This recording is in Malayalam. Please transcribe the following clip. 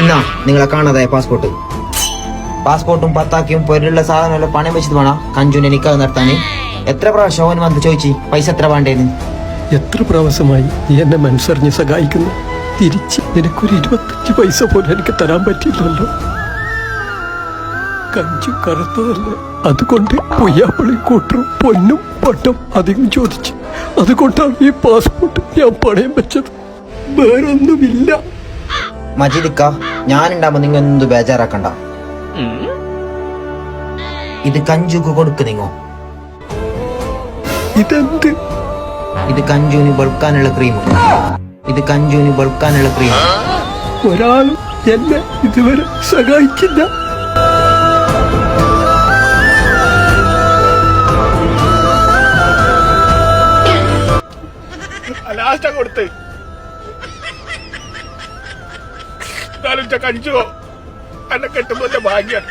ഇന്നാ നിങ്ങളെ കാണാതായ പാസ്പോർട്ട്. പാസ്പോർട്ടും പത്താക്കിയും പൊരുള്ള സാധനമെല്ലാം പണയം വെച്ചത് വേണം. കഞ്ചുനെ നിക്കാതെ നടത്താന്. എത്ര പ്രാവശ്യം ഓൻ വന്ന് ചോദിച്ചു പൈസ എത്ര വേണ്ടേന്ന്? എത്ര പ്രാവശ്യമായി നീ എന്നെ മനസ്സറിഞ്ഞ് സഹായിക്കുന്നു? തിരിച്ച് നിനക്കൊരു ഇരുപത്തഞ്ച് പൈസ പോലും എനിക്ക് തരാൻ പറ്റില്ലല്ലോ കഞ്ചു കറുത്തതല്ല? അതുകൊണ്ട് പൊയ്യാപ്പളി കൂട്ടറും പൊന്നും പട്ടും അധികം ചോദിച്ചു. അതുകൊണ്ടാണ് ഈ പാസ്പോർട്ട് ഞാൻ പണയം വെച്ചത്. വേറൊന്നുമില്ല. മജീദിക്ക ഞാനുണ്ടാകുമ്പോ നിങ്ങൾ എന്ത് ബേജാറാക്കണ്ട. ഇത് കഞ്ചുക്ക് കൊടുക്ക് നിങ്ങോ. ഇതെന്ത്? ഇത് കഞ്ചുവിന് വെളുക്കാനുള്ള ക്രീം ഇത് കഞ്ചുവിന് വെളുക്കാനുള്ള ക്രീം ഒരാളും എന്നെ ഇതുവരെ സഹായിക്കില്ല. ലാസ്റ്റ കൊടുത്ത്. എന്നാലും കഞ്ചോ എന്നെ കെട്ടുമ്പോ എന്റെ ഭാഗ്യം.